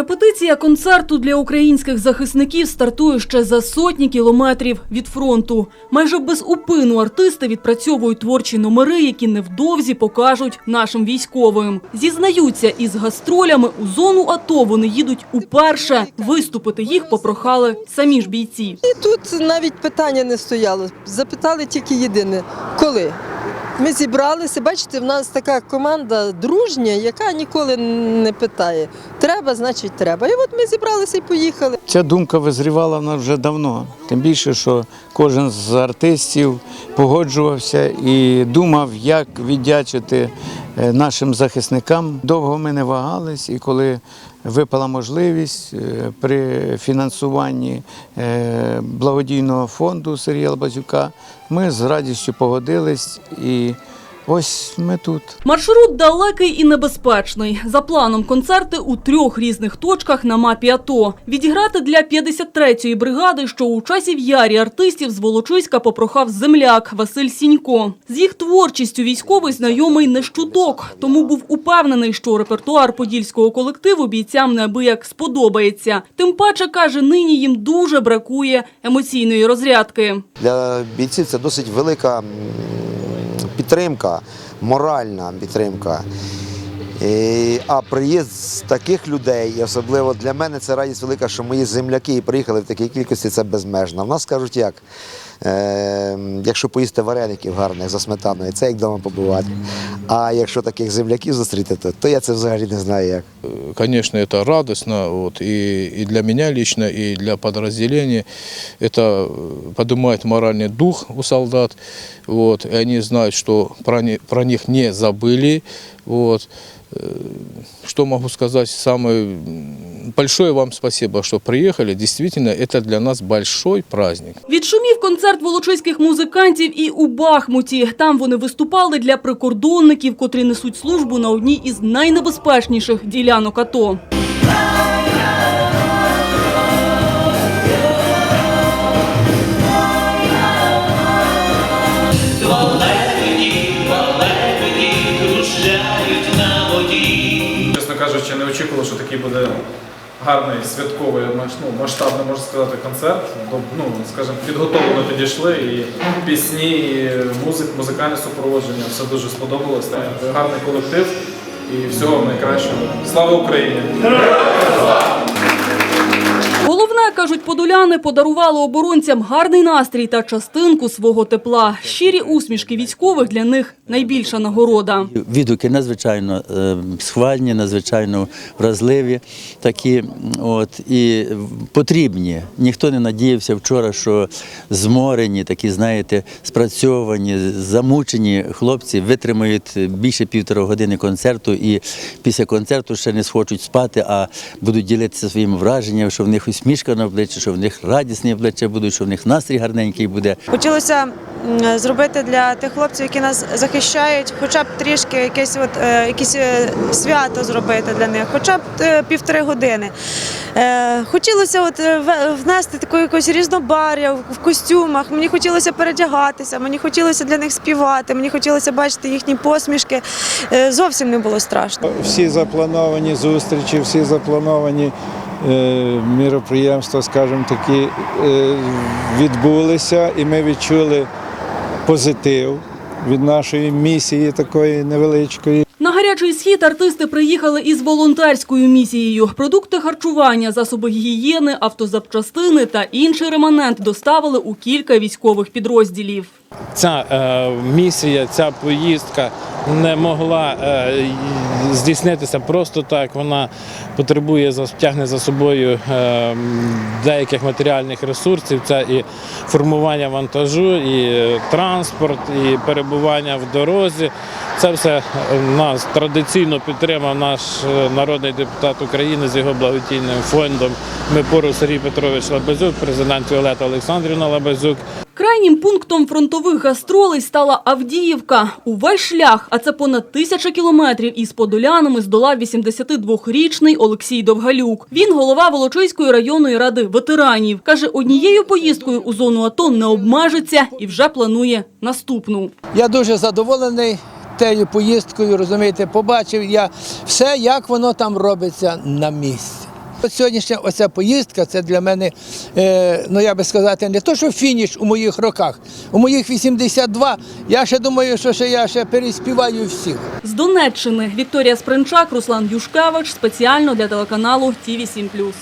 Репетиція концерту для українських захисників стартує ще за сотні кілометрів від фронту. Майже без упину артисти відпрацьовують творчі номери, які невдовзі покажуть нашим військовим. Зізнаються, із гастролями у зону АТО вони їдуть уперше. Виступити їх попрохали самі ж бійці. І тут навіть питання не стояло. Запитали тільки єдине коли. Ми зібралися, бачите, в нас така команда дружня, яка ніколи не питає. Треба, значить треба. І от ми зібралися і поїхали. Ця думка визрівала в нас вже давно. Тим більше, що кожен з артистів погоджувався і думав, як віддячити е, нашим захисникам. Довго ми не вагались, і коли випала можливість е, при фінансуванні е, благодійного фонду Сергія Лабазюка, ми з радістю погодились і ось ми тут. Маршрут далекий і небезпечний. За планом концерти у трьох різних точках на мапі АТО. Відіграти для 53-ї бригади, що у часі в ярі артистів з Волочиська попрохав земляк Василь Сінько. З їх творчістю військовий знайомий не щуток, тому був упевнений, що репертуар подільського колективу бійцям неабияк сподобається. Тим паче, каже, нині їм дуже бракує емоційної розрядки. Для бійців це досить велика підтримка, моральна підтримка. І, а приїзд таких людей, і особливо для мене це радість велика, що мої земляки приїхали в такій кількості, це безмежно. В нас кажуть як, якщо поїсти вареників гарних за сметаною, це як вдома побувати. А якщо таких земляків зустріти, то, то я це взагалі не знаю як. Конечно, это радостно, вот, и, и для меня лично, и для подразделения. Это э, поднимает моральный дух у солдат, вот, и они знают, что про, не- про них не забыли. Вот. Что могу сказать? Самое большое вам спасибо, что приехали. Действительно, это для нас большой праздник. Відшумів концерт волочиських музикантів і у Бахмуті. Там вони виступали для прикордонників, котрі несуть службу на одній із найнебезпечніших ділянок АТО. Кажучи, не очікував, що такий буде гарний святковий ну, масштабний, можна сказати, концерт. Ну, скажімо, підготовлено підійшли і пісні, і музик, музикальне супроводження. Все дуже сподобалось. Гарний колектив і всього найкращого. Слава Україні! Кажуть подоляни, подарували оборонцям гарний настрій та частинку свого тепла. Щирі усмішки військових для них найбільша нагорода. Відгуки надзвичайно е, схвальні, надзвичайно вразливі, такі от і потрібні. Ніхто не надіявся вчора, що зморені, такі, знаєте, спрацьовані, замучені хлопці витримають більше півтора години концерту, і після концерту ще не схочуть спати, а будуть ділитися своїми враженнями, що в них усмішка на обличчі, що в них радісні обличчя будуть, що в них настрій гарненький буде. Хотілося зробити для тих хлопців, які нас захищають, хоча б трішки якесь от, е, якесь е, свято зробити для них, хоча б е, півтори години. Хотілося от, внести таку якусь різнобар'я в- костюмах. Мені хотілося передягатися, мені хотілося для них співати, мені хотілося бачити їхні посмішки. Зовсім не було страшно. всі заплановані зустрічі, всі заплановані міроприємства, скажімо такі, е, відбулися, і ми відчули позитив від нашої місії такої невеличкої. На гарячий схід артисти приїхали із волонтерською місією. Продукти харчування, засоби гігієни, автозапчастини та інший реманент доставили у кілька військових підрозділів. ця е, місія, ця поїздка не могла е, здійснитися просто так. Вона потребує тягне за собою е, деяких матеріальних ресурсів. Це і формування вантажу, і е, транспорт, і перебування в дорозі. Це все нас традиційно підтримав наш народний депутат України з його благодійним фондом. Мипору Сергій Петрович Лабазюк, президент Віолета Олександрівна Лабазюк. Крайнім пунктом фронтових гастролей стала Авдіївка. Увесь шлях, а це понад тисяча кілометрів із подолянами здолав 82-річний Олексій Довгалюк. Він голова Волочиської районної ради ветеранів. Каже, однією поїздкою у зону АТО не обмежиться і вже планує наступну. Я дуже задоволений тією поїздкою, розумієте, побачив я все, як воно там робиться на місці. От сьогоднішня оця поїздка це для мене, е, ну я би сказати, не то, що фініш у моїх роках. У моїх 82, я ще думаю, що ще я ще переспіваю всіх. З Донеччини Вікторія Спринчак, Руслан Юшкевич спеціально для телеканалу ТІВІ 7+.